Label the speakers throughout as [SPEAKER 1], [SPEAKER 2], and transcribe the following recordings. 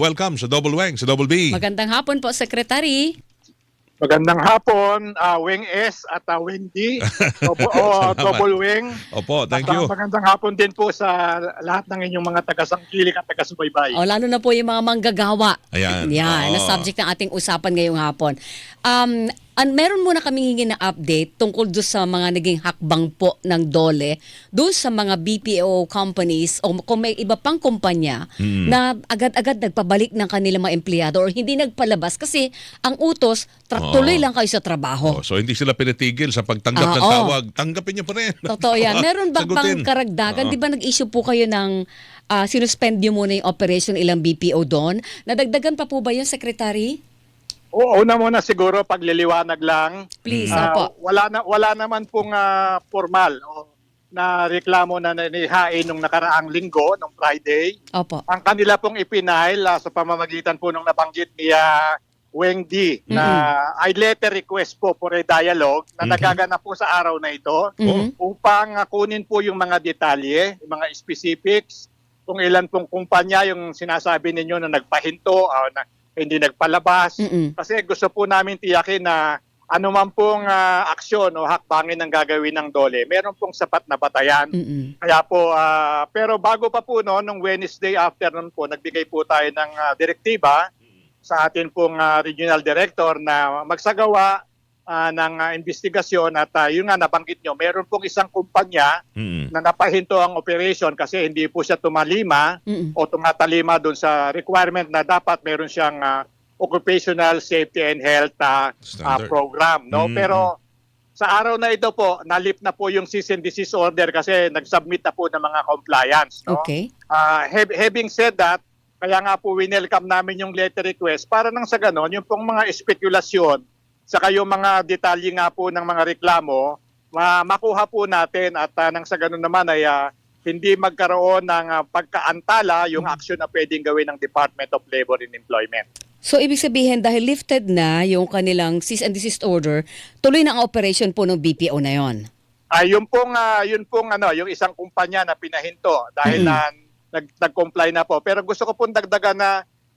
[SPEAKER 1] welcome sa Double Wang, sa Double B.
[SPEAKER 2] Magandang hapon po, Secretary.
[SPEAKER 3] Magandang hapon, uh, Wing S at uh, Wing D. Double, oh, double Wing.
[SPEAKER 1] Opo, thank
[SPEAKER 3] At, uh,
[SPEAKER 1] you.
[SPEAKER 3] magandang hapon din po sa lahat ng inyong mga taga-sangkilik at taga-subaybay.
[SPEAKER 2] O, lalo na po yung mga manggagawa.
[SPEAKER 1] Ayan.
[SPEAKER 2] Yan, na
[SPEAKER 1] Oo.
[SPEAKER 2] subject ng ating usapan ngayong hapon. Um, an, meron muna kami hingi na update tungkol doon sa mga naging hakbang po ng DOLE doon sa mga BPO companies o kung may iba pang kumpanya
[SPEAKER 1] Mm.
[SPEAKER 2] na agad-agad nagpabalik ng kanilang mga empleyado or hindi nagpalabas kasi ang utos,
[SPEAKER 1] Oo.
[SPEAKER 2] tuloy lang kayo sa trabaho.
[SPEAKER 1] Oh, so hindi sila pinitigil sa pagtanggap
[SPEAKER 2] Ah,
[SPEAKER 1] ng
[SPEAKER 2] oo.
[SPEAKER 1] tawag. Tanggapin niyo pa rin.
[SPEAKER 2] Totoo yan. Meron ba bang karagdagan?
[SPEAKER 1] Oo.
[SPEAKER 2] Di ba nag-issue po kayo ng uh, sinuspend nyo muna yung operation ilang BPO doon? Nadagdagan pa po ba yun, Secretary?
[SPEAKER 3] Oo, una muna siguro pagliliwanag lang.
[SPEAKER 2] Please,
[SPEAKER 3] Ah,
[SPEAKER 2] opo.
[SPEAKER 3] wala na wala naman pong ah, formal o na reklamo na nanihain nung nakaraang linggo, nung Friday.
[SPEAKER 2] Opo.
[SPEAKER 3] Ang kanila pong ipinail ah, sa pamamagitan po nung nabanggit ni ah, Weng D na I letter request po for a dialogue na
[SPEAKER 1] Mhm.
[SPEAKER 3] nagaganap po sa araw na ito
[SPEAKER 2] Mhm.
[SPEAKER 3] upang kunin po yung mga detalye, yung mga specifics, kung ilan pong kumpanya yung sinasabi ninyo na nagpahinto o na hindi nagpalabas.
[SPEAKER 2] Mm-mm.
[SPEAKER 3] Kasi gusto po namin tiyakin na anuman pong ah, aksyon o hakbangin ang gagawin ng DOLE, meron pong sapat na batayan.
[SPEAKER 2] Mm-mm.
[SPEAKER 3] Kaya po, ah, pero bago pa po no, nung Wednesday afternoon po, nagbigay po tayo ng ah, direktiba sa atin pong ah, regional director na magsagawa ah, ng ah, investigasyon at ah, yun nga nabanggit nyo, meron pong isang kumpanya
[SPEAKER 1] Mm.
[SPEAKER 3] na napahinto ang operation kasi hindi po siya tumalima
[SPEAKER 2] Mm-mm.
[SPEAKER 3] o tumatalima doon sa requirement na dapat meron siyang ah, occupational safety and health ah,
[SPEAKER 1] Standard.
[SPEAKER 3] program no
[SPEAKER 1] Mm.
[SPEAKER 3] pero sa araw na ito po nalip na po yung cease and desist order kasi nag-submit na po ng mga compliance no
[SPEAKER 2] Okay.
[SPEAKER 3] Ah, hav- having said that kaya nga po winelcome namin yung letter request para nang sa ganon yung pong mga espekulasyon saka yung mga detalye nga po ng mga reklamo ma- makuha po natin at ah, nang sa ganon naman ay ah, hindi magkaroon ng ah, pagkaantala yung action na pwedeng gawin ng Department of Labor and Employment.
[SPEAKER 2] So, ibig sabihin, dahil lifted na yung kanilang cease and desist order, tuloy na ang operation po ng BPO na yon.
[SPEAKER 3] Ah, yung pong ah, yun pong ano, yung isang kumpanya na pinahinto dahil
[SPEAKER 2] Mm.
[SPEAKER 3] na nag nag-comply na po. Pero gusto ko pong dagdagan na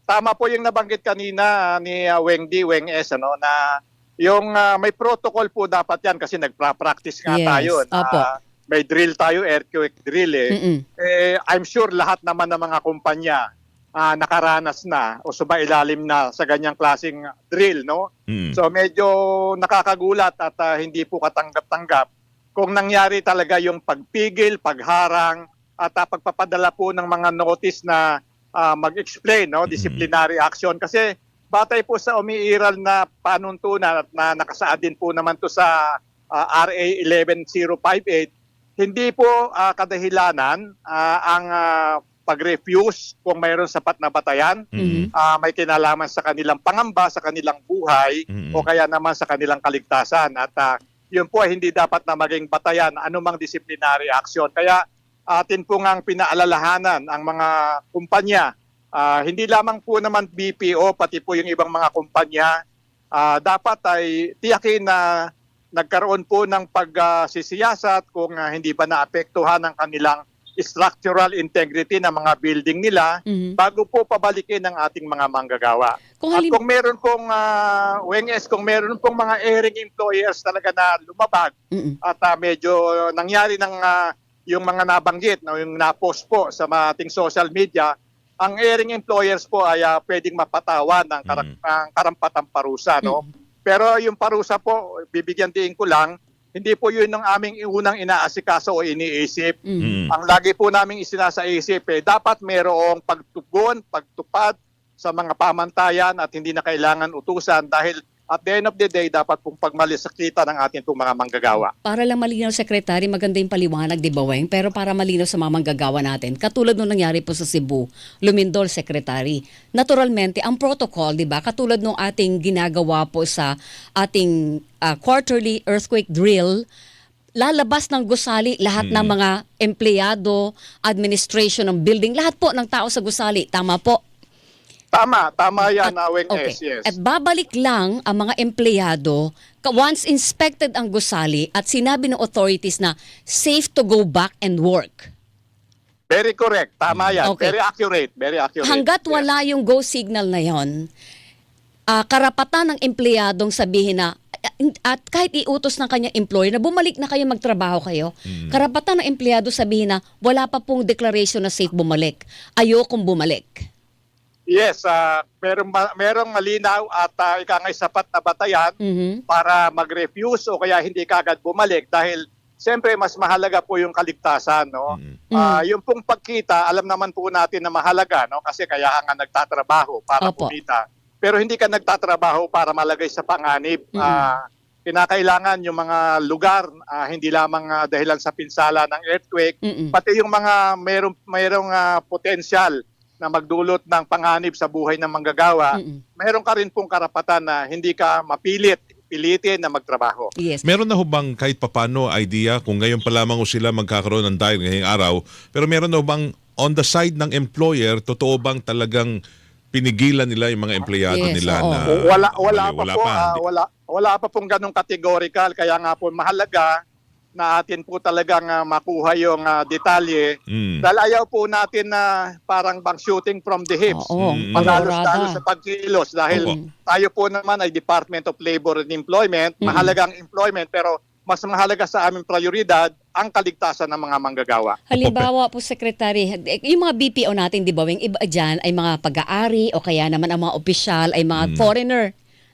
[SPEAKER 3] tama po yung nabanggit kanina ni uh, Weng D, Weng S ano na yung ah, may protocol po dapat yan kasi nagpa-practice nga
[SPEAKER 2] Yes,
[SPEAKER 3] tayo. na
[SPEAKER 2] opo.
[SPEAKER 3] may drill tayo, earthquake drill eh.
[SPEAKER 2] Mm-mm.
[SPEAKER 3] eh, I'm sure lahat naman ng mga kumpanya ah, nakaranas na o sumailalim na sa ganyang klaseng drill, no?
[SPEAKER 1] Mm.
[SPEAKER 3] So medyo nakakagulat at ah, hindi po katanggap-tanggap kung nangyari talaga yung pagpigil, pagharang at ah, pagpapadala po ng mga notice na ah, mag-explain no disciplinary action kasi batay po sa umiiral na panuntunan at na nakasaad din po naman to sa ah, RA 11058 hindi po ah, kadahilanan ah, ang ah, pag-refuse kung mayroon sapat na batayan
[SPEAKER 1] Mm.
[SPEAKER 3] ah, may kinalaman sa kanilang pangamba, sa kanilang buhay,
[SPEAKER 1] Mm.
[SPEAKER 3] o kaya naman sa kanilang kaligtasan. At ah, yun po ay hindi dapat na maging batayan anumang disciplinary action. Kaya atin po ngang pinaalalahanan ang mga kumpanya, ah, hindi lamang po naman BPO, pati po yung ibang mga kumpanya, ah, dapat ay tiyakin na nagkaroon po ng pagsisiyasat kung ah, hindi ba naapektuhan ang kanilang structural integrity ng mga building nila
[SPEAKER 2] Mhm.
[SPEAKER 3] bago po pabalikin ng ating mga manggagawa.
[SPEAKER 2] Kung
[SPEAKER 3] At
[SPEAKER 2] halim-
[SPEAKER 3] kung meron pong, uh, Wenges, kung meron pong mga airing employers talaga na lumabag
[SPEAKER 2] Mm-mm.
[SPEAKER 3] at ah, medyo nangyari ng ah, yung mga nabanggit, no, yung na-post po sa mga ating social media, ang airing employers po ay ah, pwedeng mapatawan ng karak-
[SPEAKER 1] Mm.
[SPEAKER 3] ang karampatang parusa. No? Pero yung parusa po, bibigyan din ko lang, hindi po yun ang aming unang inaasikaso o iniisip.
[SPEAKER 2] Mm.
[SPEAKER 1] Mm.
[SPEAKER 3] Ang lagi po naming isinasaisip, eh, dapat mayroong pagtugon, pagtupad sa mga pamantayan at hindi na kailangan utusan dahil at the end of the day, dapat pong pagmalisakitan ng ating pong mga manggagawa.
[SPEAKER 2] Para lang malinaw, Secretary, maganda yung paliwanag, di ba, Weng? Pero para malinaw sa mga manggagawa natin, katulad nung nangyari po sa Cebu, Lumindol, Secretary, naturalmente, ang protocol, di ba, katulad nung ating ginagawa po sa ating ah, quarterly earthquake drill, lalabas ng gusali lahat ng mga empleyado, administration ng building, lahat po ng tao sa gusali. Tama po.
[SPEAKER 3] Tama, tama yan,
[SPEAKER 2] At-
[SPEAKER 3] Aweng
[SPEAKER 2] okay.
[SPEAKER 3] S. Yes.
[SPEAKER 2] At babalik lang ang mga empleyado once inspected ang gusali at sinabi ng authorities na safe to go back and work.
[SPEAKER 3] Very correct. Tama yan.
[SPEAKER 2] Okay.
[SPEAKER 3] Very accurate. Very accurate.
[SPEAKER 2] Hanggat
[SPEAKER 3] Yes.
[SPEAKER 2] wala yung go signal na yon, ah, karapatan ng empleyadong sabihin na at kahit iutos ng kanyang employer na bumalik na kayo magtrabaho kayo, karapatan ng empleyado sabihin na wala pa pong declaration na safe bumalik. Ayokong bumalik.
[SPEAKER 3] Yes, ah merong, ma- merong malinaw at uh, ika nga'y sapat na batayan
[SPEAKER 2] Mhm.
[SPEAKER 3] para mag-refuse o kaya hindi kagad bumalik dahil siyempre mas mahalaga po yung kaligtasan. No?
[SPEAKER 1] Mm.
[SPEAKER 3] Ah, yung pong pagkita, alam naman po natin na mahalaga no? kasi kaya ka nga nagtatrabaho para
[SPEAKER 2] Opo.
[SPEAKER 3] kumita. Pero hindi ka nagtatrabaho para malagay sa panganib.
[SPEAKER 2] Mm.
[SPEAKER 3] Ah, kinakailangan yung mga lugar, ah, hindi lamang ah, dahilan sa pinsala ng earthquake,
[SPEAKER 2] Mm-mm.
[SPEAKER 3] pati yung mga mayroong, mayroong ah, potensyal na magdulot ng panganib sa buhay ng manggagawa,
[SPEAKER 2] Mm-mm.
[SPEAKER 3] meron ka rin pong karapatan na hindi ka mapilit, pilitin na magtrabaho.
[SPEAKER 2] Yes.
[SPEAKER 1] Meron na ho bang kahit papano idea kung ngayon pa lamang ho sila magkakaroon ng dahil ngayong araw, pero meron na ho bang on the side ng employer, totoo bang talagang pinigilan nila yung mga empleyado
[SPEAKER 2] Yes,
[SPEAKER 1] nila
[SPEAKER 2] oo.
[SPEAKER 1] na
[SPEAKER 3] wala wala pa
[SPEAKER 1] wala
[SPEAKER 3] po
[SPEAKER 1] pa,
[SPEAKER 3] ah,
[SPEAKER 1] hindi-
[SPEAKER 3] wala wala pa pong ganong categorical kaya nga po mahalaga na atin po talagang ah, makuha yung ah, detalye
[SPEAKER 1] Mm.
[SPEAKER 3] dahil ayaw po natin na parang bang shooting from the hips.
[SPEAKER 2] Oo,
[SPEAKER 1] Mm.
[SPEAKER 2] Pangarada.
[SPEAKER 3] sa pagkilos dahil
[SPEAKER 1] Opo.
[SPEAKER 3] tayo po naman ay Department of Labor and Employment,
[SPEAKER 2] Mm.
[SPEAKER 3] mahalagang employment pero mas mahalaga sa aming prioridad ang kaligtasan ng mga manggagawa.
[SPEAKER 2] Halimbawa po, Secretary, yung mga BPO natin, di ba, yung iba dyan ay mga pag-aari o kaya naman ang mga opisyal ay mga
[SPEAKER 1] Mm.
[SPEAKER 2] foreigner.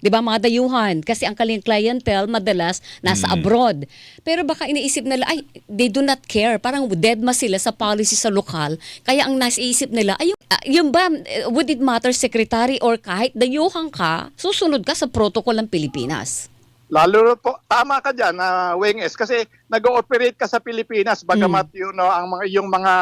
[SPEAKER 2] Di ba, mga dayuhan. Kasi ang kaling clientele madalas nasa
[SPEAKER 1] Mm.
[SPEAKER 2] abroad. Pero baka iniisip nila, ay, they do not care. Parang dead ma sila sa policy sa lokal. Kaya ang nasiisip nila, ay, yung, ah, yung ba, would it matter, Secretary, or kahit dayuhan ka, susunod ka sa protocol ng Pilipinas?
[SPEAKER 3] Lalo na po, tama ka dyan, na Weng S, kasi nag-ooperate ka sa Pilipinas, bagamat
[SPEAKER 2] Mm.
[SPEAKER 3] yun, no, ang mga, yung mga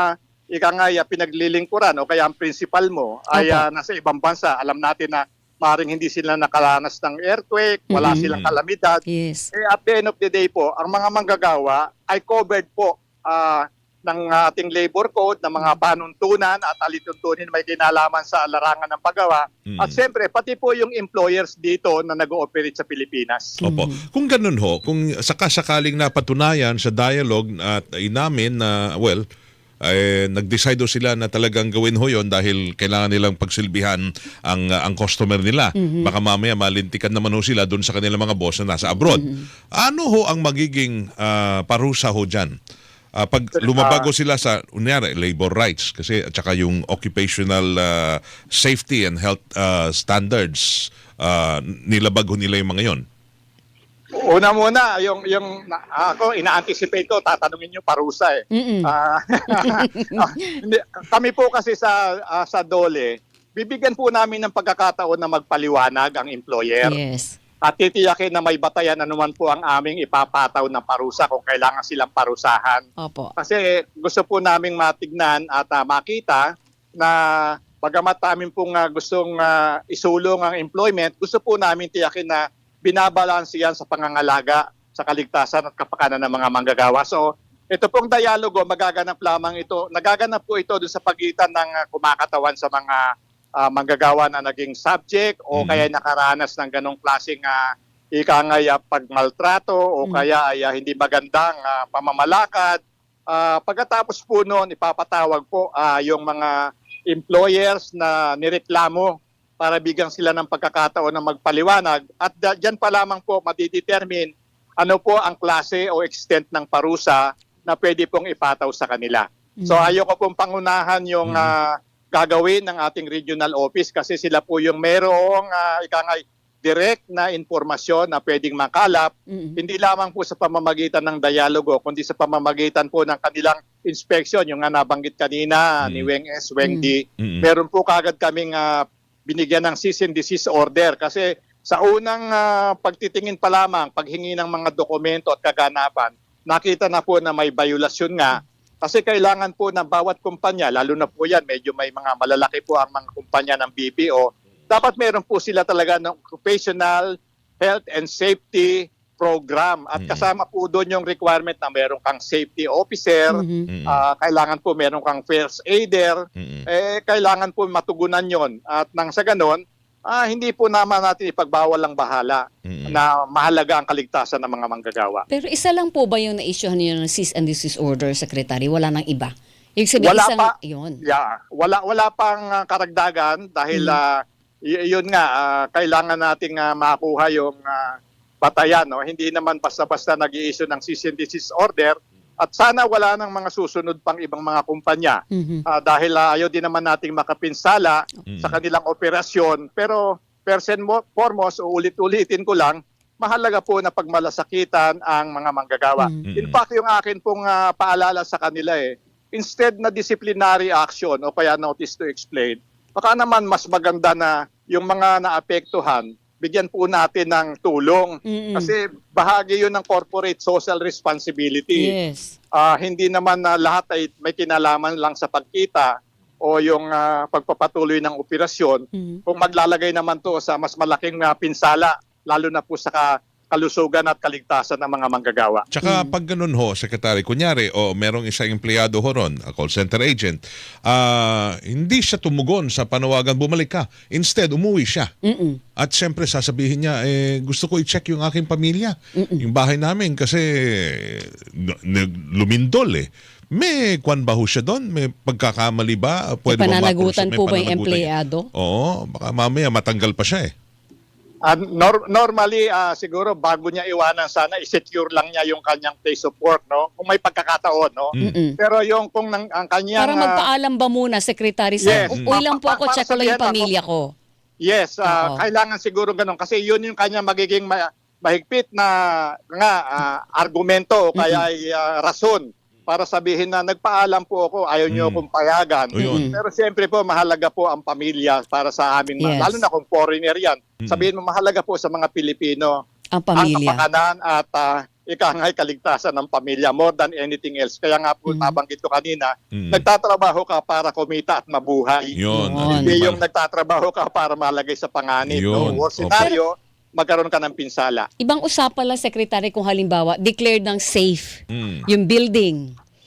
[SPEAKER 3] ika nga ya, pinaglilingkuran o kaya ang principal mo ay
[SPEAKER 2] Opo.
[SPEAKER 3] ah, nasa ibang bansa. Alam natin na maring hindi sila nakalanas ng earthquake, wala
[SPEAKER 2] Mm.
[SPEAKER 3] silang kalamidad.
[SPEAKER 2] Yes.
[SPEAKER 3] Eh, at the end of the day po, ang mga manggagawa ay covered po ah, ng ating labor code, ng mga panuntunan at alituntunin may kinalaman sa larangan ng paggawa.
[SPEAKER 1] Mm.
[SPEAKER 3] At siyempre, pati po yung employers dito na nag-ooperate sa Pilipinas.
[SPEAKER 1] Opo.
[SPEAKER 2] Mhm.
[SPEAKER 1] Kung ganun ho, kung sakasakaling napatunayan sa dialogue at inamin na, well, eh, nag-decide sila na talagang gawin ho yon dahil kailangan nilang pagsilbihan ang ah, ang customer nila. Baka mamaya malintikan naman ho sila doon sa kanilang mga boss na nasa abroad. Ano ho ang magiging ah, parusa ho dyan? Ah, pag lumabago sila sa unyari, labor rights kasi at saka yung occupational ah, safety and health ah, standards ah, nilabag ho nila yung mga yon.
[SPEAKER 3] Una muna, yung, yung na- ako, ina-anticipate ko, tatanungin nyo parusa eh.
[SPEAKER 2] Mm-mm.
[SPEAKER 3] Hindi, kami po kasi sa ah, sa Dole, bibigyan po namin ng pagkakataon na magpaliwanag ang employer
[SPEAKER 2] Yes.
[SPEAKER 3] at titiyakin na may batayan anuman po ang aming ipapataw ng parusa kung kailangan silang parusahan.
[SPEAKER 2] Opo.
[SPEAKER 3] Kasi gusto po naming matignan at ah, makita na bagamat amin pong ah, gustong ah, isulong ang employment, gusto po namin tiyakin na binabalanse yan sa pangangalaga sa kaligtasan at kapakanan ng mga manggagawa. So, ito pong dialogo, magaganap lamang ito. Nagaganap po ito doon sa pagitan ng ah, kumakatawan sa mga ah, manggagawa na naging subject o
[SPEAKER 1] Mhm.
[SPEAKER 3] kaya nakaranas ng ganong klaseng uh, ika nga ya, pagmaltrato o
[SPEAKER 2] Mm.
[SPEAKER 3] kaya ay ah, hindi magandang ah, pamamalakad. Ah, pagkatapos po noon, ipapatawag po ah, yung mga employers na nireklamo para bigyan sila ng pagkakataon na magpaliwanag. At dyan pa lamang po madidetermine ano po ang klase o extent ng parusa na pwede pong ipataw sa kanila. So
[SPEAKER 2] Mm.
[SPEAKER 3] ayoko pong pangunahan yung
[SPEAKER 1] Mhm.
[SPEAKER 3] ah, gagawin ng ating regional office kasi sila po yung merong uh, ika nga, direct na informasyon na pwedeng makalap
[SPEAKER 2] Mm-mm.
[SPEAKER 3] hindi lamang po sa pamamagitan ng dialogo, kundi sa pamamagitan po ng kanilang inspection, yung nga nabanggit kanina
[SPEAKER 1] Mm.
[SPEAKER 3] ni Weng S, Weng D.
[SPEAKER 1] Mm-mm.
[SPEAKER 3] Meron po kagad kaming ah, binigyan ng cease and desist order. Kasi sa unang ah, pagtitingin pa lamang, paghingi ng mga dokumento at kaganapan, nakita na po na may violasyon nga. Kasi kailangan po ng bawat kumpanya, lalo na po yan, medyo may mga malalaki po ang mga kumpanya ng BPO, dapat meron po sila talaga ng occupational health and safety program. At kasama po doon yung requirement na meron kang safety officer,
[SPEAKER 2] Mhm.
[SPEAKER 1] Mm-mm.
[SPEAKER 3] ah, kailangan po meron kang first aider,
[SPEAKER 1] Mm-mm.
[SPEAKER 3] eh, kailangan po matugunan yon At nang sa ganon, ah, hindi po naman natin ipagbawal ang bahala
[SPEAKER 1] Mm-mm.
[SPEAKER 3] na mahalaga ang kaligtasan ng mga manggagawa.
[SPEAKER 2] Pero isa lang po ba yung na-issuehan niyo ng cease and desist order, Secretary? Wala nang iba? Ibig sabihin,
[SPEAKER 3] Wala
[SPEAKER 2] isang,
[SPEAKER 3] pa.
[SPEAKER 2] yun.
[SPEAKER 3] Yeah, wala wala pang ah, karagdagan dahil
[SPEAKER 2] Mm.
[SPEAKER 3] ah, y- yun nga ah, kailangan nating ah, makuha yung ah, batayan no. Hindi naman basta-basta nag-i-issue ng cease and desist order at sana wala nang mga susunod pang ibang mga kumpanya
[SPEAKER 2] Mhm.
[SPEAKER 3] Ah, dahil ah, ayaw din naman nating makapinsala
[SPEAKER 1] Mm.
[SPEAKER 3] sa kanilang operasyon pero first and mo- foremost uulit-ulitin ko lang mahalaga po na pagmalasakitan ang mga manggagawa.
[SPEAKER 2] Mm.
[SPEAKER 3] In fact, yung akin pong ah, paalala sa kanila eh, instead na disciplinary action o kaya notice to explain, baka naman mas maganda na yung mga naapektuhan, bigyan po natin ng tulong.
[SPEAKER 2] Mm-mm.
[SPEAKER 3] Kasi bahagi yun ng corporate social responsibility.
[SPEAKER 2] Yes.
[SPEAKER 3] Ah, hindi naman na lahat ay may kinalaman lang sa pagkita o yung ah, pagpapatuloy ng operasyon.
[SPEAKER 2] Mhm.
[SPEAKER 3] Kung maglalagay naman to sa mas malaking ah, pinsala, lalo na po sa kalusugan at kaligtasan ng mga manggagawa.
[SPEAKER 1] Tsaka pag ganun ho, Secretary, kunyari, o merong isang empleyado ho ron, a call center agent, ah, hindi siya tumugon sa panawagan, bumalik ka. Instead, umuwi siya.
[SPEAKER 2] Mm-mm.
[SPEAKER 1] At siyempre sasabihin niya, eh, gusto ko i-check yung aking pamilya. Yung bahay namin kasi n- n- lumindol eh. May kwan ba ho siya doon? May pagkakamali ba? Pwede ba
[SPEAKER 2] pananagutan?
[SPEAKER 1] May
[SPEAKER 2] po ba yung empleyado?
[SPEAKER 1] Oo, baka mamaya matanggal pa siya eh.
[SPEAKER 3] Ah, nor- normally, ah, siguro bago niya iwanan sana, i-secure lang niya yung kanyang place of work, no? Kung may pagkakataon, no?
[SPEAKER 2] Mm-mm.
[SPEAKER 3] Pero yung kung nang, ang kanyang...
[SPEAKER 2] Para
[SPEAKER 3] ah,
[SPEAKER 2] magpaalam ba muna, Secretary? Sa,
[SPEAKER 3] Yes.
[SPEAKER 2] uy lang po
[SPEAKER 3] Pa-
[SPEAKER 2] ako,
[SPEAKER 3] para
[SPEAKER 2] check ko lang yung
[SPEAKER 3] sabihin na,
[SPEAKER 2] pamilya ko.
[SPEAKER 3] Yes,
[SPEAKER 2] Oo.
[SPEAKER 3] kailangan siguro ganun. Kasi yun yung kanyang magiging ma- mahigpit na nga ah, argumento o kaya ay ah, rason para sabihin na nagpaalam po ako, ayaw niyo
[SPEAKER 1] Mm.
[SPEAKER 3] akong payagan.
[SPEAKER 2] Mm.
[SPEAKER 3] Pero siyempre po, mahalaga po ang pamilya para sa aming, mga-
[SPEAKER 2] Yes.
[SPEAKER 3] lalo na kung foreigner yan.
[SPEAKER 1] Mm.
[SPEAKER 3] Sabihin mo, mahalaga po sa mga Pilipino
[SPEAKER 2] Ang
[SPEAKER 3] ang
[SPEAKER 2] pamilya.
[SPEAKER 3] kapakanan at uh, ikangay kaligtasan ng pamilya more than anything else. Kaya nga po,
[SPEAKER 2] Mm.
[SPEAKER 3] nabanggit ko kanina,
[SPEAKER 1] Mm.
[SPEAKER 3] nagtatrabaho ka para kumita at mabuhay.
[SPEAKER 1] Yun.
[SPEAKER 2] Yun.
[SPEAKER 3] Hindi yung nagtatrabaho ka para malagay sa panganib.
[SPEAKER 1] Yun.
[SPEAKER 3] No? Worst scenario, magkaroon ka ng pinsala.
[SPEAKER 2] Ibang usapan lang, Secretary, kung halimbawa, declared ng safe
[SPEAKER 1] Mm.
[SPEAKER 2] yung building.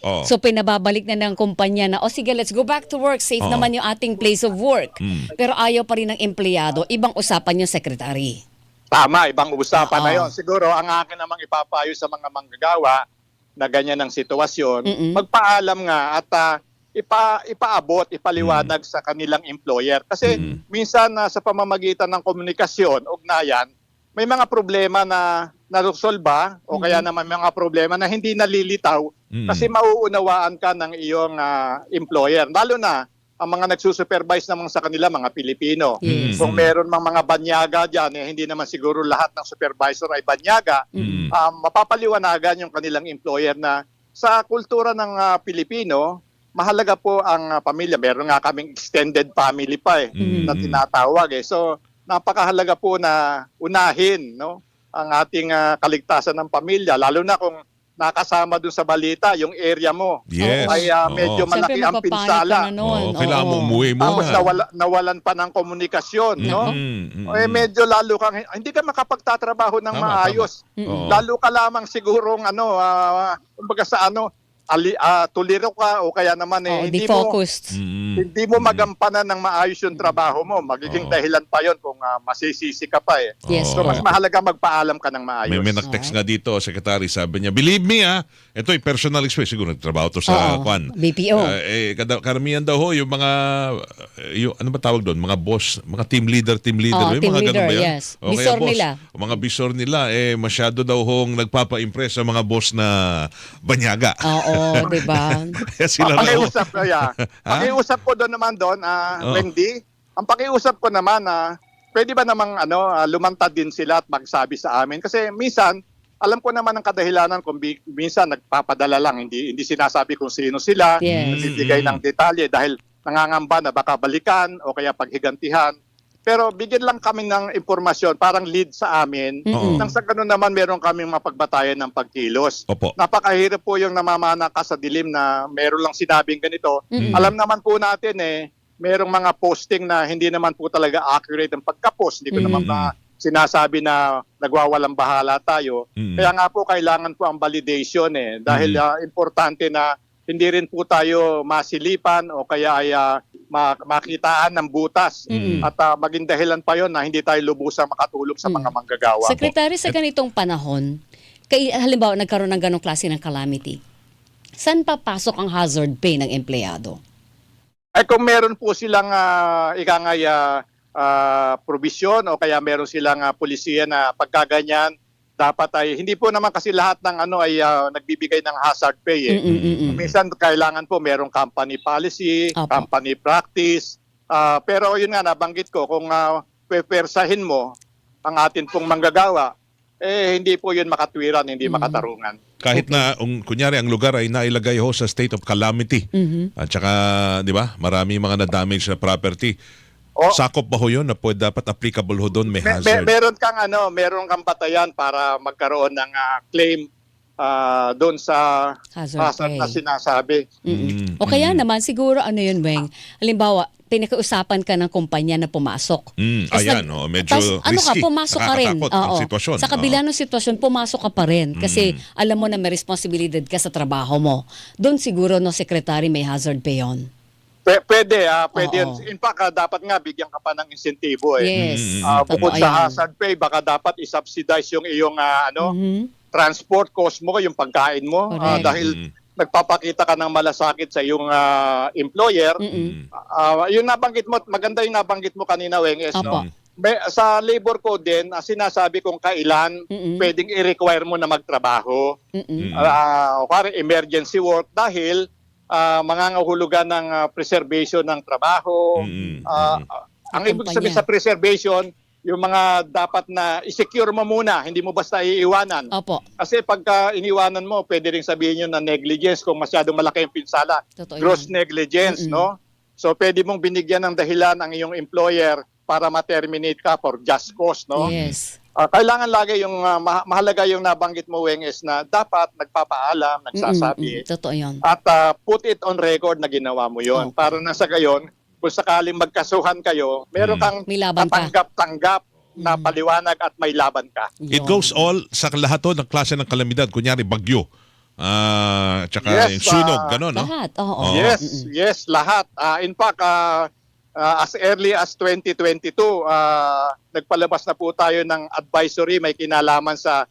[SPEAKER 1] Oh.
[SPEAKER 2] So pinababalik na ng kumpanya na, o sige, let's go back to work. Safe
[SPEAKER 1] Oo.
[SPEAKER 2] naman yung ating place of work.
[SPEAKER 1] Mm.
[SPEAKER 2] Pero ayaw pa rin ng empleyado. Ibang usapan yung Secretary.
[SPEAKER 3] Tama, ibang usapan
[SPEAKER 2] Oo.
[SPEAKER 3] na yon. Siguro, ang akin namang ipapayo sa mga manggagawa na ganyan ang sitwasyon,
[SPEAKER 2] Mm-mm.
[SPEAKER 3] magpaalam nga at ah, ipa, ipaabot, ipaliwanag sa kanilang employer. Kasi
[SPEAKER 1] Mm.
[SPEAKER 3] minsan na sa pamamagitan ng komunikasyon, ugnayan, may mga problema na naresolba o kaya naman may mga problema na hindi nalilitaw
[SPEAKER 1] Mm.
[SPEAKER 3] kasi mauunawaan ka ng iyong ah, employer. Lalo na ang mga nagsusupervise naman sa kanila, mga Pilipino.
[SPEAKER 2] Yes.
[SPEAKER 3] Kung meron mang mga banyaga dyan, eh, hindi naman siguro lahat ng supervisor ay banyaga,
[SPEAKER 1] Mm.
[SPEAKER 3] um, mapapaliwanagan yung kanilang employer na sa kultura ng ah, Pilipino, mahalaga po ang ah, pamilya. Meron nga kaming extended family pa eh,
[SPEAKER 1] Mm.
[SPEAKER 3] na tinatawag eh. So, napakahalaga po na unahin no, ang ating ah, kaligtasan ng pamilya, lalo na kung nakasama dun sa balita, yung area mo.
[SPEAKER 1] Yes.
[SPEAKER 3] Ay ah, medyo
[SPEAKER 1] Oo.
[SPEAKER 3] malaki ang pinsala.
[SPEAKER 2] na nun.
[SPEAKER 1] Oo, kailangan mo umuwi
[SPEAKER 3] Tapos
[SPEAKER 1] muna.
[SPEAKER 3] nawala, nawalan pa ng komunikasyon, no?
[SPEAKER 1] Mm, mm,
[SPEAKER 3] Eh medyo lalo kang hindi ka makapagtatrabaho ng
[SPEAKER 1] Tama,
[SPEAKER 3] maayos.
[SPEAKER 2] Mm-mm.
[SPEAKER 1] Oo.
[SPEAKER 3] Lalo ka lamang sigurong ano, ah, kumbaga sa ano, ali, ah, tuliro ka o kaya naman eh
[SPEAKER 2] Oh,
[SPEAKER 3] hindi mo
[SPEAKER 2] defocused.
[SPEAKER 1] Mm.
[SPEAKER 3] hindi mo magampanan ng maayos yung trabaho mo. Magiging
[SPEAKER 1] Oo.
[SPEAKER 3] dahilan pa 'yon kung ah, masisisi ka pa eh.
[SPEAKER 2] Yes.
[SPEAKER 3] So mas mahalaga magpaalam ka ng maayos.
[SPEAKER 1] May, may nag-text nga dito, Secretary, sabi niya, believe me ah, ito ay personal experience, siguro nagtrabaho to sa
[SPEAKER 2] Oo,
[SPEAKER 1] Kwan.
[SPEAKER 2] BPO.
[SPEAKER 1] Ah, eh, kada, karamihan daw ho, yung mga, eh, yung, ano ba tawag doon? Mga boss, mga team leader, team leader.
[SPEAKER 2] Oo,
[SPEAKER 1] May
[SPEAKER 2] team
[SPEAKER 1] mga
[SPEAKER 2] leader,
[SPEAKER 1] ba yan?
[SPEAKER 2] yes.
[SPEAKER 1] O
[SPEAKER 2] Bisor
[SPEAKER 1] boss,
[SPEAKER 2] nila.
[SPEAKER 1] Mga bisor nila, eh, masyado daw hong nagpapa-impress sa mga boss na banyaga.
[SPEAKER 2] Oo, di ba?
[SPEAKER 1] Kaya sila
[SPEAKER 3] ang
[SPEAKER 1] raw.
[SPEAKER 3] pakiusap ko, yeah. pakiusap ko doon naman doon, ah,
[SPEAKER 1] Oo.
[SPEAKER 3] Wendy, ang pakiusap ko naman, na pwede ba namang ano, ah, lumantad din sila at magsabi sa amin? Kasi minsan, alam ko naman ang kadahilanan kung bi- minsan nagpapadala lang, hindi hindi sinasabi kung sino sila,
[SPEAKER 2] Yes.
[SPEAKER 3] nagbibigay ng detalye dahil nangangamba na baka balikan o kaya paghigantihan. Pero bigyan lang kami ng impormasyon, parang lead sa amin,
[SPEAKER 2] Mm-mm.
[SPEAKER 3] nang sa ganun naman meron kaming mapagbatayan ng pagkilos
[SPEAKER 1] Opo.
[SPEAKER 3] napakahirap po yung namamana ka sa dilim na meron lang sinabing ganito.
[SPEAKER 2] Mm-mm.
[SPEAKER 3] Alam naman po natin eh, merong mga posting na hindi naman po talaga accurate ang pagka-post. Hindi ko
[SPEAKER 2] Mm.
[SPEAKER 3] naman na sinasabi na nagwawalang bahala tayo.
[SPEAKER 1] Mm.
[SPEAKER 3] Kaya nga po kailangan po ang validation eh. Dahil
[SPEAKER 1] Mm.
[SPEAKER 3] ah, importante na hindi rin po tayo masilipan o kaya ay ma- makitaan ng butas.
[SPEAKER 2] Mm-mm.
[SPEAKER 3] At ah, maging dahilan pa yon na hindi tayo lubusang makatulog sa
[SPEAKER 2] Mm.
[SPEAKER 3] mga manggagawa.
[SPEAKER 2] Secretary, sa ganitong panahon, kay, halimbawa nagkaroon ng ganong klase ng calamity, Saan papasok ang hazard pay ng empleyado?
[SPEAKER 3] Ay kung meron po silang uh, ikangay ah, ah, provision o kaya meron silang ah, pulisiya na pagkaganyan, dapat ay hindi po naman kasi lahat ng ano ay ah, nagbibigay ng hazard pay eh.
[SPEAKER 2] Mm-mm-mm.
[SPEAKER 3] Minsan kailangan po merong company policy,
[SPEAKER 2] Opo.
[SPEAKER 3] company practice. Ah, pero yun nga nabanggit ko kung uh, pepersahin mo ang atin pong manggagawa, eh hindi po yun makatwiran, hindi
[SPEAKER 2] Mm.
[SPEAKER 3] makatarungan.
[SPEAKER 1] Kahit na, um, kunyari, ang lugar ay nailagay ho sa state of calamity.
[SPEAKER 2] Mhm.
[SPEAKER 1] At saka, di ba, marami mga na-damage na property.
[SPEAKER 3] O,
[SPEAKER 1] Sakop ba ho yun na pwede dapat applicable ho doon may
[SPEAKER 3] me- me-
[SPEAKER 1] hazard?
[SPEAKER 3] meron kang ano, meron kang batayan para magkaroon ng ah, claim ah, doon sa
[SPEAKER 2] Hazard
[SPEAKER 3] hazard
[SPEAKER 2] pay.
[SPEAKER 3] na sinasabi.
[SPEAKER 2] Mm-mm.
[SPEAKER 1] Mm,
[SPEAKER 2] O kaya naman, siguro ano yun, Weng? Halimbawa, pinakausapan ka ng kumpanya na pumasok.
[SPEAKER 1] Mm,
[SPEAKER 2] Tas
[SPEAKER 1] ayan,
[SPEAKER 2] nag-
[SPEAKER 1] oh, medyo
[SPEAKER 2] tas ano ka,
[SPEAKER 1] risky.
[SPEAKER 2] pumasok ka rin. Oo.
[SPEAKER 1] sitwasyon.
[SPEAKER 2] Sa kabila ng sitwasyon, pumasok ka pa rin. Kasi
[SPEAKER 1] Mm.
[SPEAKER 2] alam mo na may responsibilidad ka sa trabaho mo. Doon siguro, no, secretary, may hazard pay yun.
[SPEAKER 3] P- pwede, ah, pwede yun.
[SPEAKER 2] Oo.
[SPEAKER 3] In fact, ah, dapat nga bigyan ka pa ng insentibo eh.
[SPEAKER 2] Yes.
[SPEAKER 1] Mm,
[SPEAKER 3] Ah,
[SPEAKER 2] Totoo
[SPEAKER 3] bukod sa
[SPEAKER 2] yan.
[SPEAKER 3] hazard pay, baka dapat i-subsidize yung iyong ah, ano,
[SPEAKER 2] Mhm.
[SPEAKER 3] transport cost mo, yung pagkain mo ah,
[SPEAKER 2] Correct.
[SPEAKER 3] dahil
[SPEAKER 1] Mm,
[SPEAKER 3] nagpapakita ka ng malasakit sa iyong ah, employer.
[SPEAKER 2] Mm-mm.
[SPEAKER 1] mm,
[SPEAKER 3] Ah, yung nabanggit mo, maganda yung nabanggit mo kanina, Weng, is,
[SPEAKER 2] Apo.
[SPEAKER 3] no? May- sa labor code din, ah, sinasabi kung kailan
[SPEAKER 2] Mm-mm.
[SPEAKER 3] pwedeng i-require mo na magtrabaho.
[SPEAKER 2] Mm-mm.
[SPEAKER 1] Mm.
[SPEAKER 3] Ah, uh, emergency work dahil ah, mangangahulugan ng ah, preservation ng trabaho.
[SPEAKER 1] mm,
[SPEAKER 3] Ah,
[SPEAKER 1] mm.
[SPEAKER 3] ang ibig sabihin sa preservation, yung mga dapat na i-secure mo muna, hindi mo basta iiwanan.
[SPEAKER 2] Opo.
[SPEAKER 3] Kasi pagka iniwanan mo, pwede rin sabihin yun na negligence kung masyadong malaki ang pinsala.
[SPEAKER 2] Totoo
[SPEAKER 3] Gross
[SPEAKER 2] yan.
[SPEAKER 3] negligence,
[SPEAKER 2] Mm-mm.
[SPEAKER 3] no? So pwede mong binigyan ng dahilan ang iyong employer para ma-terminate ka for just cause, no?
[SPEAKER 2] Yes.
[SPEAKER 3] Ah, kailangan lagi yung ah, ma- mahalaga yung nabanggit mo Weng is na dapat nagpapaalam, nagsasabi
[SPEAKER 2] Mm-mm. Totoo yun.
[SPEAKER 3] at ah, put it on record na ginawa mo yon
[SPEAKER 2] Okay.
[SPEAKER 3] para na sa gayon kung sakaling magkasuhan kayo, meron
[SPEAKER 1] Mm.
[SPEAKER 3] kang
[SPEAKER 2] ka.
[SPEAKER 3] katanggap-tanggap na
[SPEAKER 2] Mm.
[SPEAKER 3] paliwanag at may laban ka.
[SPEAKER 1] It
[SPEAKER 2] Yun.
[SPEAKER 1] goes all sa lahat ng klase ng kalamidad. Kunyari, bagyo. Ah, tsaka
[SPEAKER 3] Yes,
[SPEAKER 1] yung sunog,
[SPEAKER 3] ah,
[SPEAKER 1] gano'n, no?
[SPEAKER 2] Lahat, oo.
[SPEAKER 1] Oo.
[SPEAKER 3] Yes,
[SPEAKER 2] Mm-mm.
[SPEAKER 3] yes, lahat. Ah, in fact, ah, ah, as early as 2022, ah, nagpalabas na po tayo ng advisory may kinalaman sa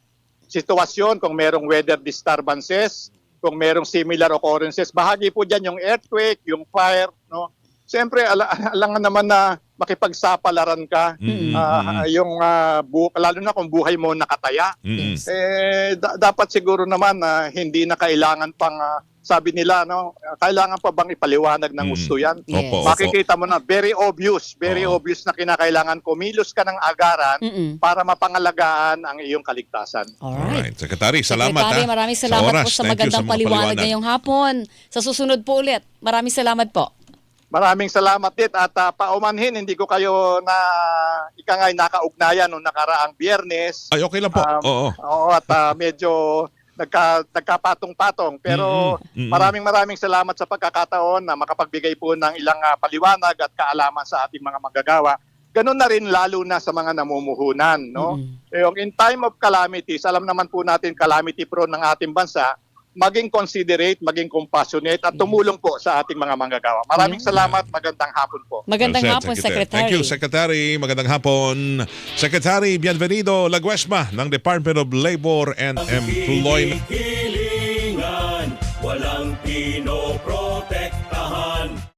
[SPEAKER 3] sitwasyon kung merong weather disturbances, kung merong similar occurrences. Bahagi po dyan yung earthquake, yung fire, no? Siyempre, ala- alangan naman na makipagsapalaran ka.
[SPEAKER 1] Mm,
[SPEAKER 3] Ah,
[SPEAKER 1] mm,
[SPEAKER 3] yung ah, bu- lalo na kung buhay mo nakataya.
[SPEAKER 1] mm, mm.
[SPEAKER 2] Yes.
[SPEAKER 3] Eh da- dapat siguro naman na hindi na kailangan pang ah, sabi nila no, kailangan pa bang ipaliwanag ng
[SPEAKER 1] Mm.
[SPEAKER 3] gusto yan?
[SPEAKER 2] Yes.
[SPEAKER 1] Opo, opo.
[SPEAKER 3] Makikita mo na very obvious, very
[SPEAKER 1] Oo.
[SPEAKER 3] obvious na kinakailangan kumilos ka ng agaran
[SPEAKER 2] Mm-mm.
[SPEAKER 3] para mapangalagaan ang iyong kaligtasan.
[SPEAKER 2] Alright.
[SPEAKER 1] Alright. Secretary, salamat
[SPEAKER 2] Secretary,
[SPEAKER 1] ha.
[SPEAKER 2] maraming salamat
[SPEAKER 1] oras.
[SPEAKER 2] po sa
[SPEAKER 1] Thank you
[SPEAKER 2] magandang paliwanag
[SPEAKER 1] paliwanag.
[SPEAKER 2] ngayong hapon. Sa susunod po ulit, maraming salamat po.
[SPEAKER 3] Maraming salamat dit at ah, paumanhin hindi ko kayo na ikangay nakaugnayan nung nakaraang biyernes.
[SPEAKER 1] Ay, okay lang po.
[SPEAKER 3] Um,
[SPEAKER 1] Oo.
[SPEAKER 3] Oo, at ah, medyo nagka, nagkapatong-patong. Pero
[SPEAKER 1] Mm-mm, mm-mm.
[SPEAKER 3] maraming maraming salamat sa pagkakataon na makapagbigay po ng ilang ah, paliwanag at kaalaman sa ating mga manggagawa. Ganun na rin lalo na sa mga namumuhunan. No?
[SPEAKER 2] Mm-mm.
[SPEAKER 3] Yung in time of calamities, alam naman po natin calamity prone ng ating bansa, maging considerate, maging compassionate at tumulong po sa ating mga manggagawa. Maraming salamat, magandang hapon po.
[SPEAKER 2] Magandang
[SPEAKER 1] Well said,
[SPEAKER 2] hapon, Secretary.
[SPEAKER 1] Thank you, Secretary. Magandang hapon. Secretary Bienvenido Laguesma ng Department of Labor and Employment.